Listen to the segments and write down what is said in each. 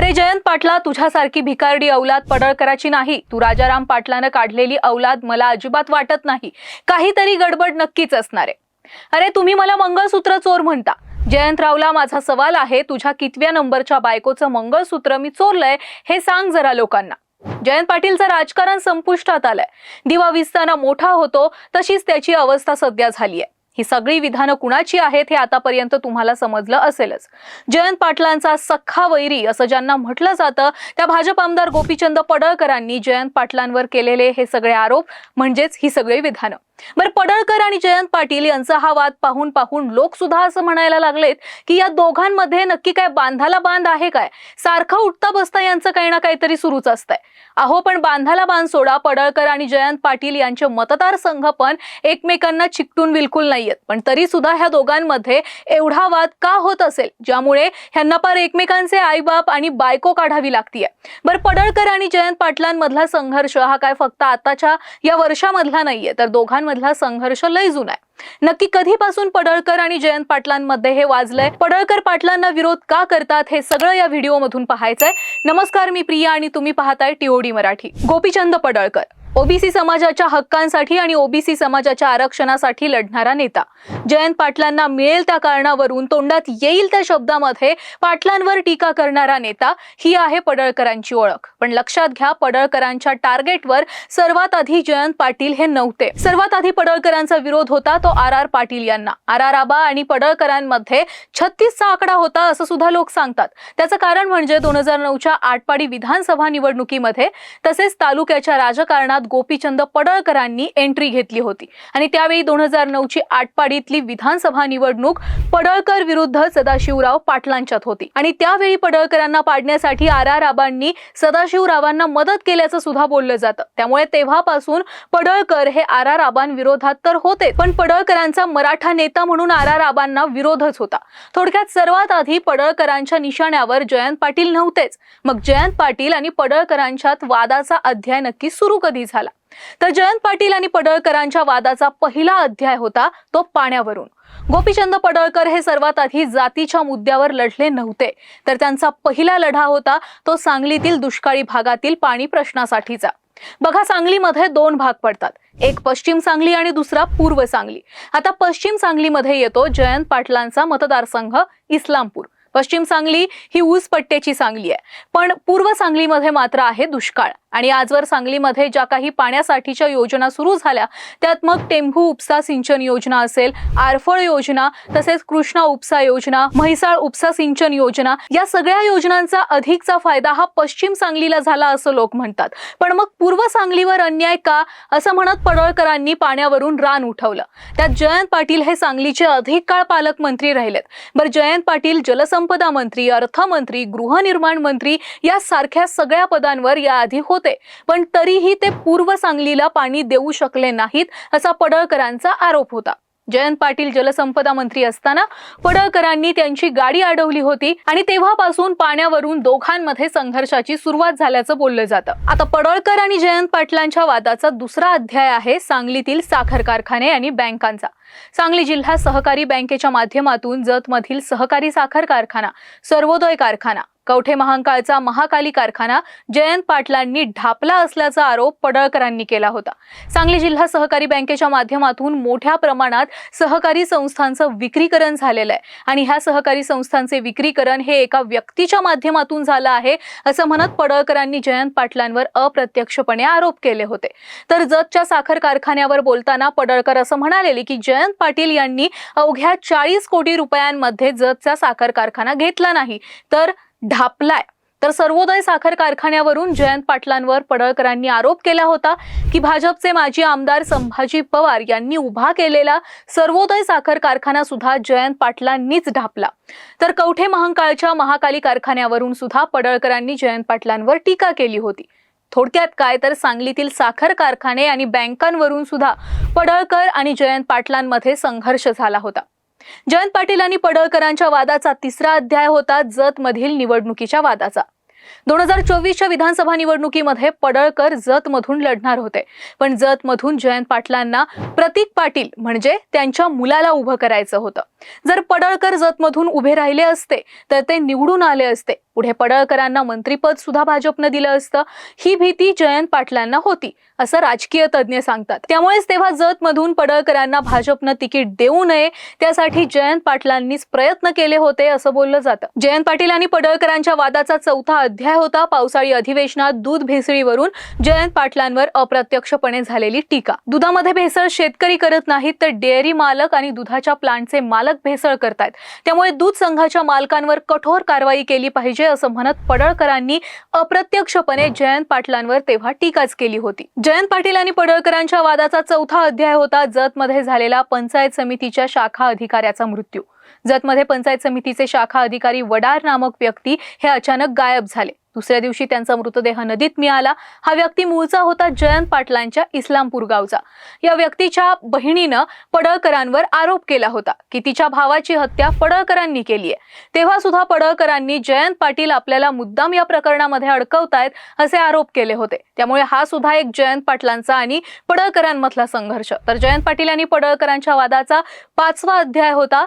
अरे जयंत पाटला तुझ्यासारखी भिकारडी औलाद पडळकराची नाही. तू राजाराम पाटलानं काढलेली औलाद मला अजिबात वाटत नाही. काहीतरी गडबड नक्कीच असणार आहे. अरे तुम्ही मला मंगळसूत्र चोर म्हणता. जयंतरावला माझा सवाल आहे तुझ्या कितव्या नंबरच्या बायकोचं मंगळसूत्र मी चोरलंय हे सांग जरा लोकांना. जयंत पाटीलचं राजकारण संपुष्टात आलंय. दिवा विसताना मोठा होतो तशीच त्याची अवस्था सध्या झाली आहे ही सगळी विधानं कुणाची आहेत हे आतापर्यंत तुम्हाला समजलं असेलच. जयंत पाटलांचा सख्खा वैरी असं ज्यांना म्हटलं जातं त्या भाजप आमदार गोपीचंद पडळकरांनी जयंत पाटलांवर केलेले हे सगळे आरोप म्हणजेच ही सगळी विधानं. बरं पडळकर आणि जयंत पाटील यांचा हा वाद पाहून पाहून लोक सुद्धा असं म्हणायला लागलेत की या दोघांमध्ये नक्की काय बांधाला बांध आहे काय? सारखं उठता बसता यांचं काही ना काहीतरी सुरूच असतंय. अहो पण बांधाला बांध सोडा पडळकर आणि जयंत पाटील यांचे मतदारसंघ पण एकमेकांना चिकटून बिलकुल नाही नाहीयेत. पण तरी सुद्धा ह्या दोघांमध्ये एवढा वाद का होत असेल? ज्यामुळे ह्यांना पार एकमेकांचे आईबाप आणि बायको काढावी लागतीये. बरं पडळकर आणि जयंत पाटलांमधला संघर्ष हा काय फक्त आताच्या या वर्षामधला नाहीये तर दोघांमधला संघर्ष लय जुना आहे. नक्की कधीपासून पडळकर आणि जयंत पाटलांमध्ये हे वाजलंय? पडळकर पाटलांना विरोध का करतात? हे सगळं या व्हिडिओमधून पाहायचंय. नमस्कार मी प्रिया आणि तुम्ही पाहताय टीओडी मराठी. गोपीचंद पडळकर. ओबीसी समाजाच्या हक्कांसाठी आणि ओबीसी समाजाच्या आरक्षणासाठी लढणारा नेता. जयंत पाटलांना मिळेल त्या कारणावरून तोंडात येईल त्या शब्दामध्ये पाटलांवर टीका करणारा नेता ही आहे पडळकरांची ओळख. पण लक्षात घ्या पडळकरांच्या टार्गेटवर सर्वात आधी जयंत पाटील हे नव्हते. सर्वात आधी पडळकरांचा विरोध होता तो आर आर पाटील यांना. आर आर आबा आणि पडळकरांमध्ये छत्तीसचा आकडा होता असं सुद्धा लोक सांगतात. त्याचं कारण म्हणजे दोन हजार नऊच्या आटपाडी विधानसभा निवडणुकीमध्ये तसेच तालुक्याच्या राजकारणात गोपीचंद पडळकरांनी एंट्री घेतली होती. आणि त्यावेळी दोन हजार नऊची आटपाडीतली विधानसभा निवडणूक पडळकर विरुद्ध सदाशिवराव पाटलांच्यात होती. आणि त्यावेळी पडळकरांना पाडण्यासाठी आर आर आबांनी सदाशिवरावांना मदत केल्याचं सुद्धा बोललं जातं. त्यामुळे तेव्हापासून पडळकर हे आर आर आबांविरोधात तर होते पण पडळकरांचा मराठा नेता म्हणून आर आर आबांना विरोधच होता. थोडक्यात सर्वात आधी पडळकरांच्या निशाण्यावर जयंत पाटील नव्हतेच. मग जयंत पाटील आणि पडळकरांच्यात वादाचा अध्याय नक्की सुरू कधी झाला. तर जयंत पाटील आणि पडळकरांच्या वादाचा पहिला अध्याय होता तो पाण्यावरून. गोपीचंद पडळकर हे सर्वात आधी जातीच्या मुद्द्यावर लढले नव्हते. तर त्यांचा पहिला लढा होता तो सांगलीतील दुष्काळी भागातील पाणी प्रश्नासाठीचा. बघा सांगलीमध्ये दोन भाग पडतात. एक पश्चिम सांगली आणि दुसरा पूर्व सांगली. आता पश्चिम सांगलीमध्ये येतो जयंत पाटलांचा मतदारसंघ इस्लामपूर. पश्चिम सांगली ही ऊस पट्ट्याची सांगली आहे. पण पूर्व सांगलीमध्ये मात्र आहे दुष्काळ. आणि आजवर सांगलीमध्ये ज्या काही पाण्यासाठीच्या योजना सुरू झाल्या त्यात मग टेंभू उपसा सिंचन योजना असेल आरफळ योजना तसेच कृष्णा उपसा योजना म्हैसाळ उपसा सिंचन योजना या सगळ्या योजनांचा अधिकचा फायदा हा पश्चिम सांगलीला झाला असं लोक म्हणतात. पण मग पूर्व सांगलीवर अन्याय का? असं म्हणत पडळकरांनी पाण्यावरून रान उठवलं. त्यात जयंत पाटील हे सांगलीचे अधिक काळ पालकमंत्री राहिलेत. बरं जयंत पाटील जलसंपदा मंत्री अर्थमंत्री गृहनिर्माण मंत्री या सारख्या सगळ्या पदांवर याआधी होते. पण तरीही ते पूर्व सांगलीला पाणी देऊ शकले नाहीत असा पडळकरांचा आरोप होता. जयंत पाटील जलसंपदा मंत्री असताना पडळकरांनी त्यांची गाडी अडवली होती आणि तेव्हापासून पाण्यावरून दोघांमध्ये संघर्षाची सुरुवात झाल्याचं बोललं जातं. आता पडळकर आणि जयंत पाटलांच्या वादाचा दुसरा अध्याय आहे सांगलीतील साखर कारखाने आणि बँकांचा. सांगली जिल्हा सहकारी बँकेच्या माध्यमातून जतमधील सहकारी साखर कारखाना सर्वोदय कारखाना कवठे महांकाळचा महाकाली कारखाना जयंत पाटलांनी ढापला असल्याचा आरोप पडळकरांनी केला होता. सांगली जिल्हा सहकारी बँकेच्या माध्यमातून मोठ्या प्रमाणात सहकारी संस्थांचं विक्रीकरण झालेलं आहे आणि ह्या सहकारी संस्थांचे विक्रीकरण हे एका व्यक्तीच्या माध्यमातून झालं आहे असं म्हणत पडळकरांनी जयंत पाटलांवर अप्रत्यक्षपणे आरोप केले होते. तर जतच्या साखर कारखान्यावर बोलताना पडळकर असं म्हणालेले की जयंत पाटील यांनी अवघ्या चाळीस कोटी रुपयांमध्ये जतचा साखर कारखाना घेतला नाही. तर ढापलाय. तर सर्वोदय साखर कारखान्यावरून जयंत पाटलांवर पडळकरांनी आरोप केला होता की भाजपचे माजी आमदार संभाजी पवार यांनी उभा केलेला सर्वोदय साखर कारखाना सुद्धा जयंत पाटलांनीच ढापला. तर कवठे महांकाळच्या महाकाली कारखान्यावरून सुद्धा पडळकरांनी जयंत पाटलांवर टीका केली होती. थोडक्यात काय तर सांगलीतील साखर कारखाने आणि बँकांवरून सुद्धा पडळकर आणि जयंत पाटलांमध्ये संघर्ष झाला होता. जयंत पाटील आणि पडळकरांच्या वादाचा तिसरा अध्याय होता जत मधील निवडणुकीच्या वादाचा. दोन हजार चोवीसच्या विधानसभा निवडणुकीमध्ये पडळकर जत मधून लढणार होते. पण जत मधून जयंत पाटलांना प्रतीक पाटील म्हणजे त्यांच्या मुलाला उभं करायचं होतं. जर पडळकर जत मधून उभे राहिले असते तर ते निवडून आले असते. पुढे पडळकरांना मंत्रीपद सुद्धा भाजपनं दिलं असतं. ही भीती जयंत पाटलांना होती असं राजकीय तज्ज्ञ सांगतात. त्यामुळेच तेव्हा जत मधून पडळकरांना भाजपनं तिकीट देऊ नये त्यासाठी जयंत पाटलांनीच प्रयत्न केले होते असं बोललं जातं. जयंत पाटील आणि पडळकरांच्या वादाचा चौथा अध्याय होता. पावसाळी अधिवेशनात दूध भेसळीवरून जयंत पाटलांवर अप्रत्यक्षपणे झालेली टीका. दुधामध्ये भेसळ शेतकरी करत नाहीत तर डेअरी मालक आणि दुधाच्या प्लांटचे मालक भेसळ करतायत. त्यामुळे दूध संघाच्या मालकांवर कठोर कारवाई केली पाहिजे असं म्हणत पडळकरांनी अप्रत्यक्षपणे जयंत पाटलांवर तेव्हा टीकाच केली होती. जयंत पाटील आणि पडळकरांच्या वादाचा चौथा अध्याय होता. जतमध्ये झालेला पंचायत समितीच्या शाखा अधिकाऱ्याचा मृत्यू. जतमध्ये पंचायत समितीचे शाखा अधिकारी वडार नामक व्यक्ती हे अचानक गायब झाले. दुसऱ्या दिवशी त्यांचा मृतदेह नदीत मिळाला. हा व्यक्ती मूळचा होता जयंत पाटलांच्या इस्लामपूर गावचा. या व्यक्तीच्या बहिणीनं पडळकरांवर आरोप केला होता की तिच्या भावाची हत्या पडळकरांनी केली आहे तेव्हा सुद्धा पडळकरांनी जयंत पाटील आपल्याला मुद्दाम या प्रकरणामध्ये अडकवतायत असे आरोप केले होते. त्यामुळे हा सुद्धा एक जयंत पाटलांचा आणि पडळकरांमधला संघर्ष. तर जयंत पाटील आणि पडळकरांच्या वादाचा पाचवा अध्याय होता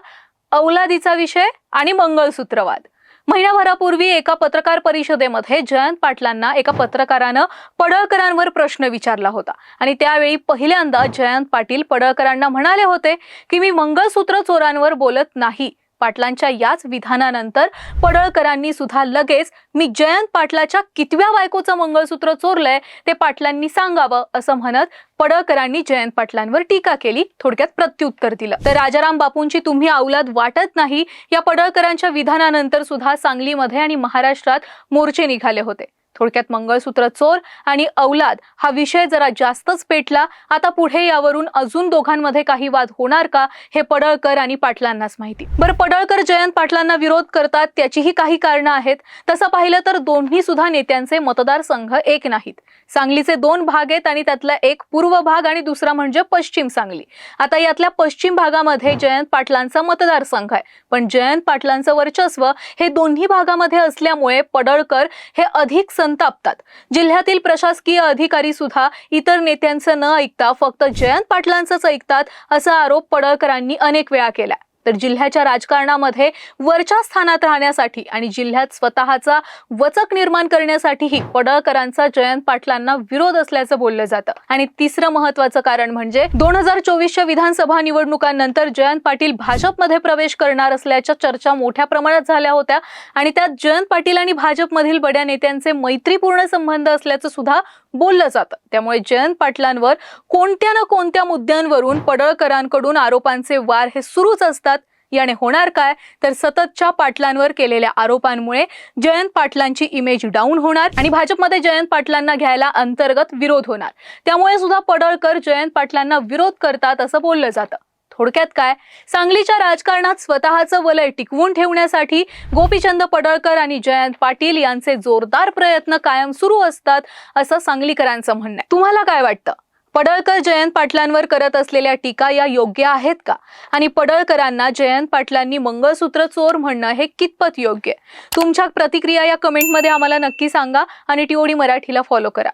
औलादीचा विषय आणि मंगळसूत्रवाद. महिनाभरापूर्वी एका पत्रकार परिषदेमध्ये जयंत पाटलांना एका पत्रकारानं पडळकरांवर प्रश्न विचारला होता. आणि त्यावेळी पहिल्यांदा जयंत पाटील पडळकरांना म्हणाले होते की मी मंगळसूत्र चोरांवर बोलत नाही. पाटलांच्या याच विधानानंतर पडळकरांनी सुद्धा लगेच मी जयंत पाटलाच्या कितव्या बायकोचं मंगळसूत्र चोरलंय ते पाटलांनी सांगावं असं म्हणत पडळकरांनी जयंत पाटलांवर टीका केली थोडक्यात प्रत्युत्तर दिलं. तर राजाराम बापूंची तुम्ही अवलाद वाटत नाही? या पडळकरांच्या विधानानंतर सुद्धा सांगलीमध्ये आणि महाराष्ट्रात मोर्चे निघाले होते. थोडक्यात मंगळसूत्र चोर आणि अवलाद हा विषय जरा जास्तच पेटला. आता पुढे यावरून अजून दोघांमध्ये काही वाद होणार का हे पडळकर आणि पाटलांनाच माहिती. बरं पडळकर जयंत पाटलांना विरोध करतात त्याचीही काही कारणं आहेत. तसं पाहिलं तर दोन्ही सुद्धा नेत्यांचे मतदारसंघ एक नाहीत. सांगलीचे दोन भाग आहेत आणि त्यातला एक पूर्व भाग आणि दुसरा म्हणजे पश्चिम सांगली. आता यातल्या पश्चिम भागामध्ये जयंत पाटलांचा मतदारसंघ आहे. पण जयंत पाटलांचं वर्चस्व हे दोन्ही भागामध्ये असल्यामुळे पडळकर हे अधिक संतापतात जिल्ह्यातील प्रशासकीय अधिकारी सुद्धा इतर नेत्यांचं न ऐकता फक्त जयंत पाटलांचंच ऐकतात असा आरोप पडळकरांनी अनेक वेळा केला तर जिल्ह्याच्या राजकारणामध्ये वरच्या स्थानात राहण्यासाठी आणि जिल्ह्यात स्वतःचा वचक निर्माण करण्यासाठीही पडळकरांचा जयंत पाटलांना विरोध असल्याचं बोललं जातं. आणि तिसरं महत्वाचं कारण म्हणजे दोन हजार चोवीसच्या विधानसभा निवडणुकांनंतर जयंत पाटील भाजपमध्ये प्रवेश करणार असल्याच्या चर्चा मोठ्या प्रमाणात झाल्या होत्या आणि त्यात जयंत पाटील आणि भाजपमधील बड्या नेत्यांचे मैत्रीपूर्ण संबंध असल्याचं सुद्धा बोललं जातं. त्यामुळे जयंत पाटलांवर कोणत्या ना कोणत्या मुद्द्यांवरून पडळकरांकडून आरोपांचे वार हे सुरूच असतात याने होणार काय? तर सततच्या पाटलांवर केलेल्या आरोपांमुळे जयंत पाटलांची इमेज डाऊन होणार आणि भाजपमध्ये जयंत पाटलांना घ्यायला अंतर्गत विरोध होणार. त्यामुळे सुद्धा पडळकर जयंत पाटलांना विरोध करतात असं बोललं जातं. थोडक्यात काय? सांगलीच्या राजकारणात स्वतःचं वलय टिकवून ठेवण्यासाठी गोपीचंद पडळकर आणि जयंत पाटील यांचे जोरदार प्रयत्न कायम सुरू असतात असं सांगलीकरांचं म्हणणं आहे. तुम्हाला काय वाटतं? पडळकर जयंत पाटलांवर करत असलेल्या टीका या योग्य आहेत का? आणि पडळकरांना जयंत पाटलांनी मंगळसूत्र चोर म्हणणं हे कितपत योग्य? आहे तुमच्या प्रतिक्रिया या कमेंटमध्ये आम्हाला नक्की सांगा आणि टीओडी मराठीला फॉलो करा.